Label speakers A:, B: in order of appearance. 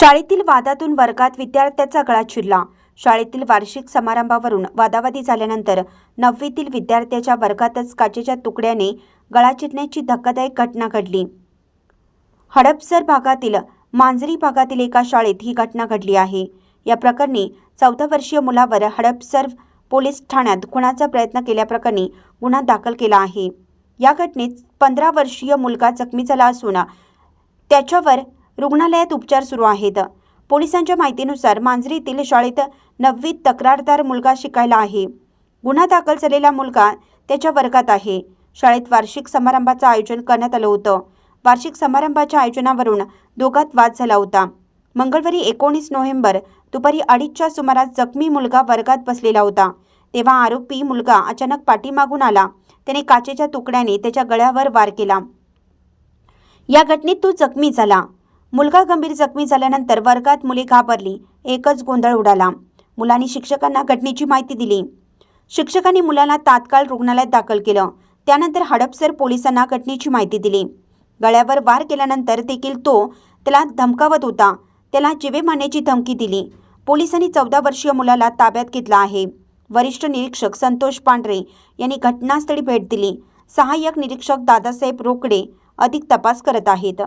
A: शाळेतील वादातून वर्गात विद्यार्थ्याचा गळा चिरला. शाळेतील वार्षिक समारंभावरून वादावादी झाल्यानंतर नववीतील विद्यार्थ्याच्या वर्गातच काचेच्या तुकड्याने गळा चिरण्याची धक्कादायक घटना घडली. हडपसर भागातील मांजरी भागातील एका शाळेत ही घटना घडली आहे. या प्रकरणी चौदा वर्षीय मुलावर हडपसर पोलीस ठाण्यात खुणाचा प्रयत्न केल्याप्रकरणी गुन्हा दाखल केला आहे. या घटनेत पंधरा वर्षीय मुलगा जखमी झाला असून त्याच्यावर रुग्णालयात उपचार सुरू आहेत. पोलिसांच्या माहितीनुसार मांजरीतील शाळेत नववीत तक्रारदार मुलगा शिकायला आहे. गुन्हा दाखल झालेला मुलगा त्याच्या वर्गात आहे. शाळेत वार्षिक समारंभाचं आयोजन करण्यात आलं होतं. वार्षिक समारंभाच्या आयोजनावरून दोघात वाद झाला होता. मंगळवारी एकोणीस नोव्हेंबर दुपारी अडीचच्या सुमारास जखमी मुलगा वर्गात बसलेला होता. तेव्हा आरोपी मुलगा अचानक पाठीमागून आला. त्याने काचेच्या तुकड्याने त्याच्या गळ्यावर वार केला. या घटनेत तो जखमी झाला. मुलगा गंभीर जखमी झाल्यानंतर वर्गात मुले घाबरली. एकच गोंधळ उडाला. मुलांनी शिक्षकांना घटनेची माहिती दिली. शिक्षकांनी मुलाला तात्काळ रुग्णालयात दाखल केलं. त्यानंतर हडपसर पोलिसांना घटनेची माहिती दिली. गळ्यावर वार केल्यानंतर देखील तो त्याला धमकावत होता. त्याला जिवे मारण्याची धमकी दिली. पोलिसांनी चौदा वर्षीय मुलाला ताब्यात घेतला आहे. वरिष्ठ निरीक्षक संतोष पांढरे यांनी घटनास्थळी भेट दिली. सहाय्यक निरीक्षक दादासाहेब रोकडे अधिक तपास करत आहेत.